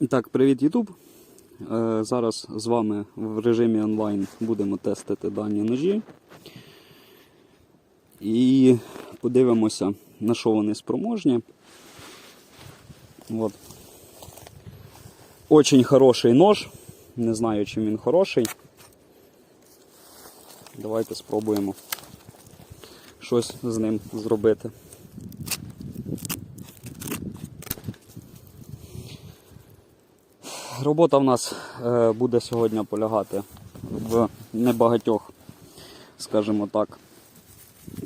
І Так, привіт, Ютуб. Е, Зараз з вами в режимі онлайн будемо тестити дані ножі. І подивимося, на що вони спроможні. От. Очень хороший нож. Не знаю, чим він хороший. Давайте спробуємо щось з ним зробити. Робота в нас е, буде сьогодні полягати в небагатьох, скажімо так,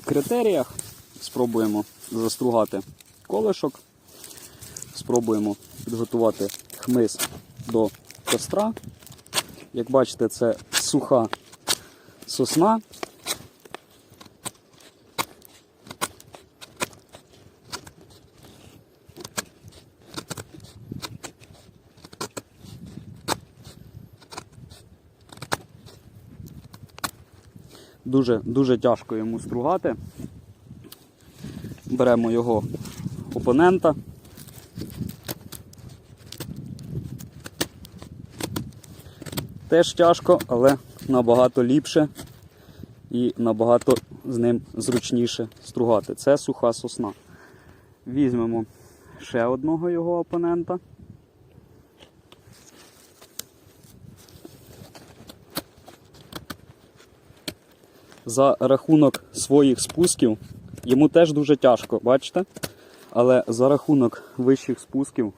критеріях. Спробуємо застругати колишок, спробуємо підготувати хмиз до костра. Як бачите, це суха сосна. Дуже, дуже тяжко йому стругати. Беремо його опонента. Теж тяжко, але набагато ліпше і набагато з ним зручніше стругати. Це суха сосна. Візьмемо ще одного його опонента. За рахунок своїх спусків. Йому теж дуже тяжко, бачите? Але за рахунок вищих спусків,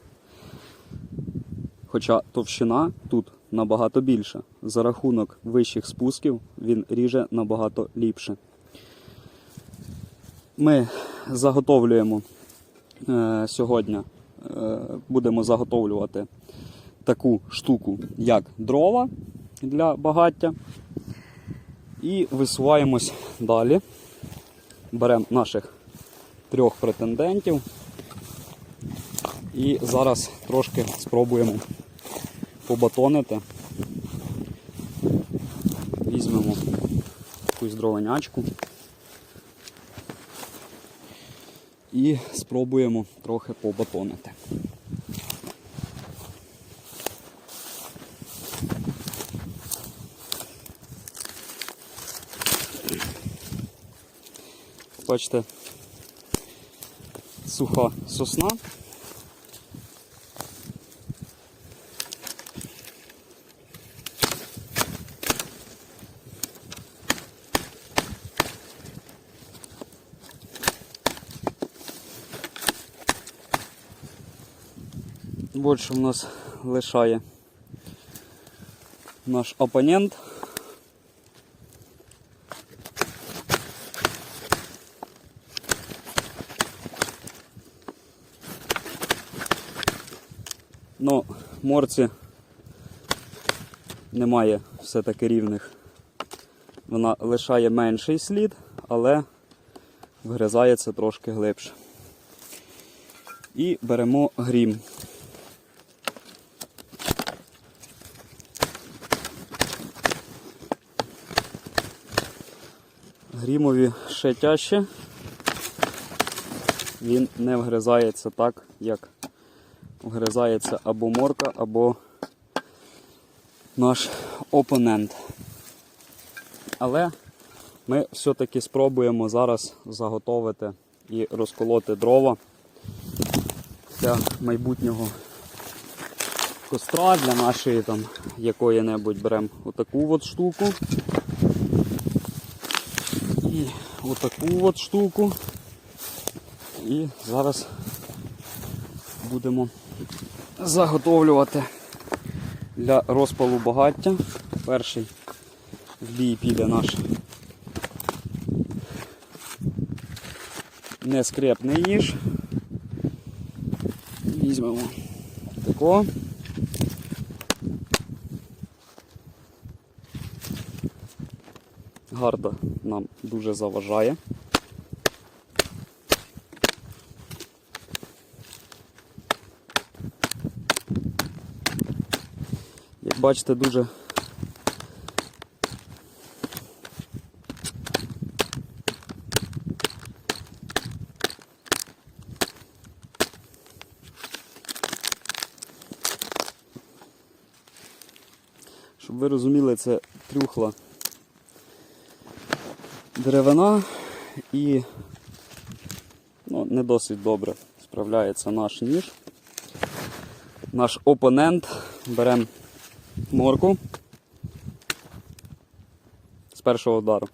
хоча товщина тут набагато більша, за рахунок вищих спусків він ріже набагато ліпше. Ми заготовлюємо е, сьогодні, е, будемо заготовлювати таку штуку, як дрова для багаття. І висуваємось далі. Беремо наших трьох претендентів. І зараз трошки спробуємо побатонити. Візьмемо якусь дровенячку і спробуємо трохи побатонити. Бачите, суха сосна. Що в нас лишає наш опонент. Морці немає все-таки рівних. Вона лишає менший слід, але вгризається трошки глибше. І беремо грім. Грімові ще тяжче. Він не вгризається так, як вгризається або морка, або наш опонент. Але ми все-таки спробуємо зараз заготовити і розколоти дрова для майбутнього костра, для нашої там якої-небудь беремо отаку от штуку. І отаку от штуку. І зараз будемо заготовлювати для розпалу багаття. Перший в бій піде наш нескрепний ніж. Візьмемо такого. Гарда нам дуже заважає. Як бачите, дуже Щоб ви розуміли, це трюхла деревина і ну, не досить добре справляється наш ніж. Наш опонент. Беремо морку з першого удару.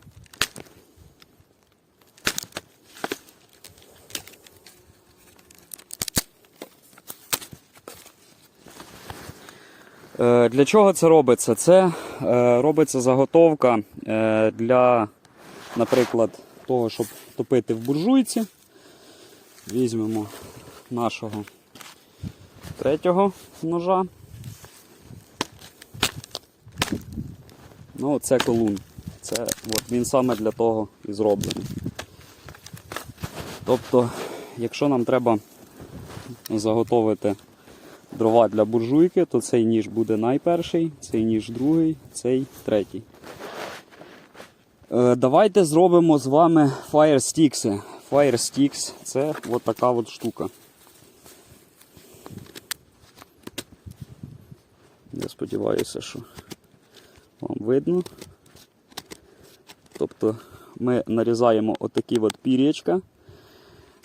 Е, Для чого це робиться? Це е, робиться заготовка е, для, наприклад, того, щоб топити в буржуйці. Візьмемо нашого третього ножа. Ну, це колун. Це, от, він саме для того і зроблений. Тобто, якщо нам треба заготовити дрова для буржуйки, то цей ніж буде найперший, цей ніж другий, цей третій. Е, давайте зробимо з вами Fire Sticks. Fire Sticks це от така от штука. Я сподіваюся, що вам видно. Тобто ми нарізаємо отакі от пір'ячка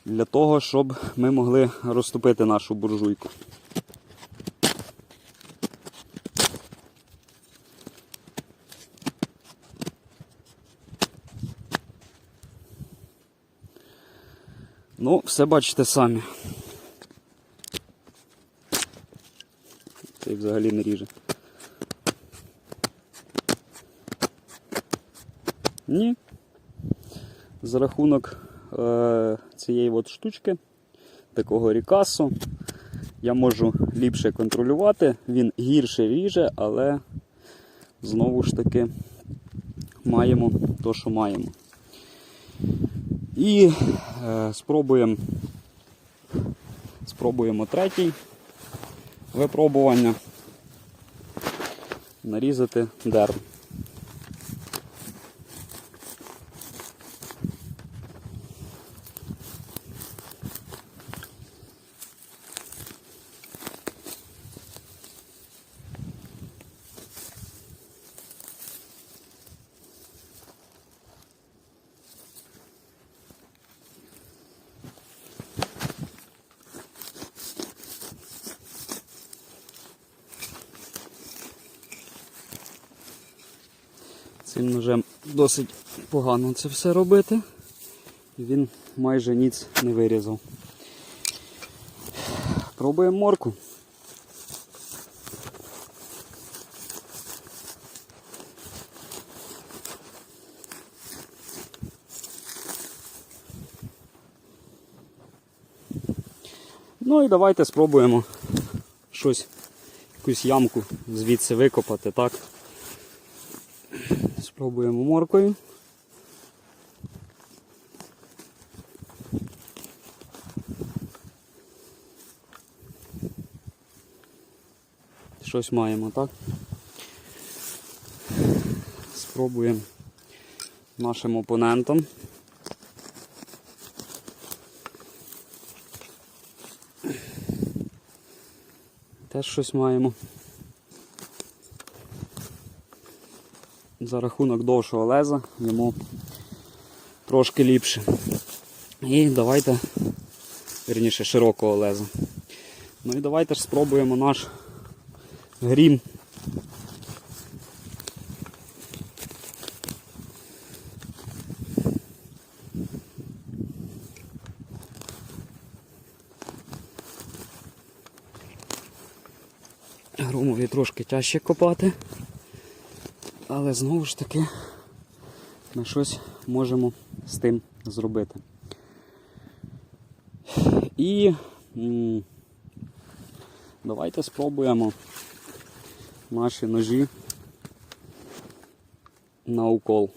для того, щоб ми могли розтопити нашу буржуйку. Ну, все бачите самі. Цей взагалі не ріже. Ні. За рахунок е, цієї от штучки, такого рікасу, я можу ліпше контролювати. Він гірше ріже, але знову ж таки маємо то, що маємо. І е, спробуємо спробуємо третій випробування нарізати дерн. Цим ножем досить погано це все робити. Він майже ніц не вирізав. Пробуємо морку. Ну і давайте спробуємо щось, якусь ямку звідси викопати, так? Спробуємо моркою. Щось маємо, так? Спробуємо нашим опонентом. Теж щось маємо. За рахунок довшого леза йому трошки ліпше. І давайте, верніше, широкого леза. Ну і давайте ж спробуємо наш грім. Громові трошки тяжче копати. Але знову ж таки ми щось можемо з тим зробити. І давайте спробуємо наші ножі на укол.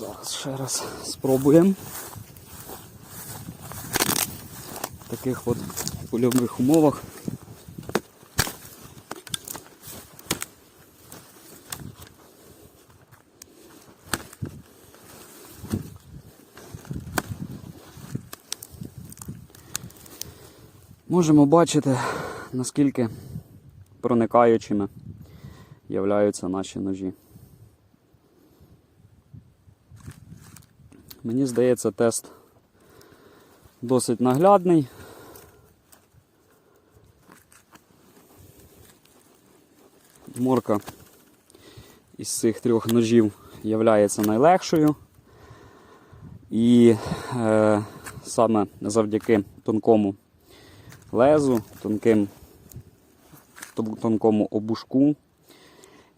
Зараз ще раз спробуємо. В таких от польових умовах. Можемо бачити, наскільки проникаючими являються наші ножі. Мені здається, тест досить наглядний. Морка із цих трьох ножів являється найлегшою. І е, саме завдяки тонкому лезу, тонким, тонкому обушку,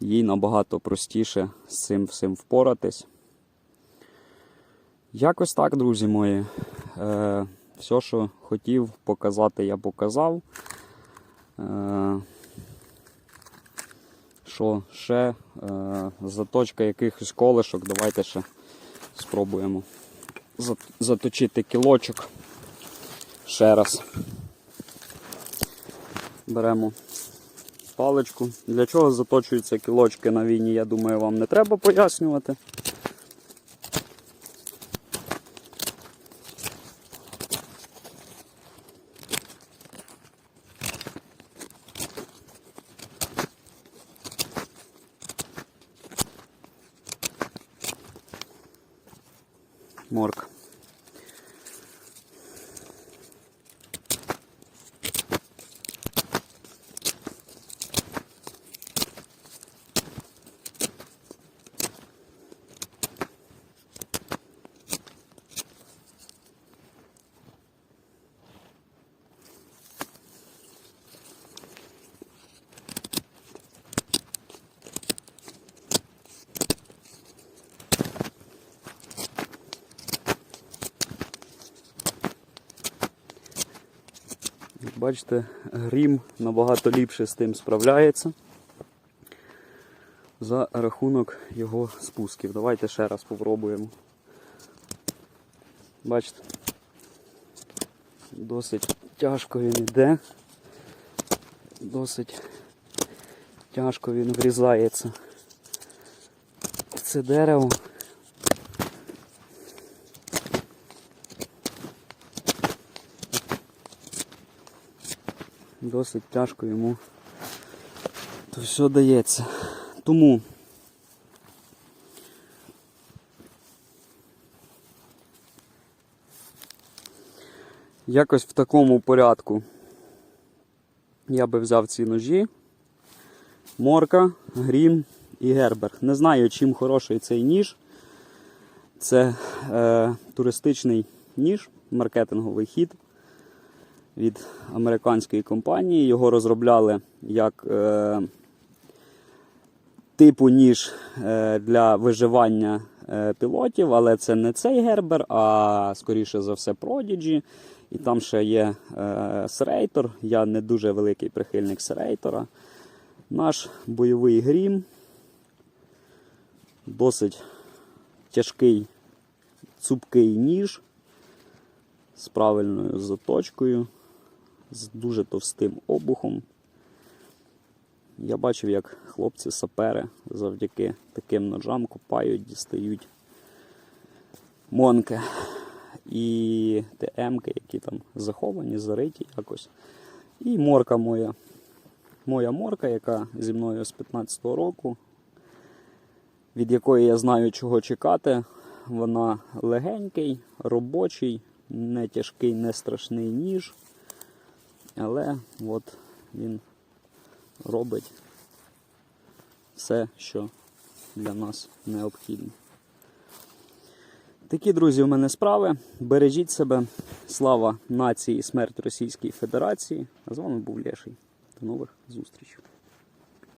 їй набагато простіше з цим всім впоратись. Якось так, друзі мої. Е, все, що хотів показати, я показав. Е, що ще? Е, заточка якихось колишок. Давайте ще спробуємо заточити кілочок. Ще раз. Беремо паличку. Для чого заточуються кілочки на війні, я думаю, вам не треба пояснювати. Як Бачите, грім набагато ліпше з тим справляється за рахунок його спусків. Давайте ще раз попробуємо. Бачите, досить тяжко він йде, досить тяжко він врізається в це дерево. Досить тяжко йому то все дається. Тому якось в такому порядку я би взяв ці ножі, морка, грім і гербер. Не знаю, чим хороший цей ніж. Це е, туристичний ніж, маркетинговий хід від американської компанії. Його розробляли як е, типу ніж е, для виживання е, пілотів, але це не цей гербер, а скоріше за все Prodigy. І там ще є е, серейтор. Я не дуже великий прихильник серейтора. Наш бойовий грім. Досить тяжкий цупкий ніж з правильною заточкою, з дуже товстим обухом. Я бачив, як хлопці-сапери завдяки таким ножам копають, дістають монки і ТМки, які там заховані, зариті якось. І морка моя. Моя морка, яка зі мною з 15-го року, від якої я знаю, чого чекати. Вона легенький, робочий, не тяжкий, не страшний ніж. Але от він робить все, що для нас необхідно. Такі, друзі, у мене справи. Бережіть себе. Слава нації, смерть Російській Федерації. А з вами був Леший. До нових зустрічей.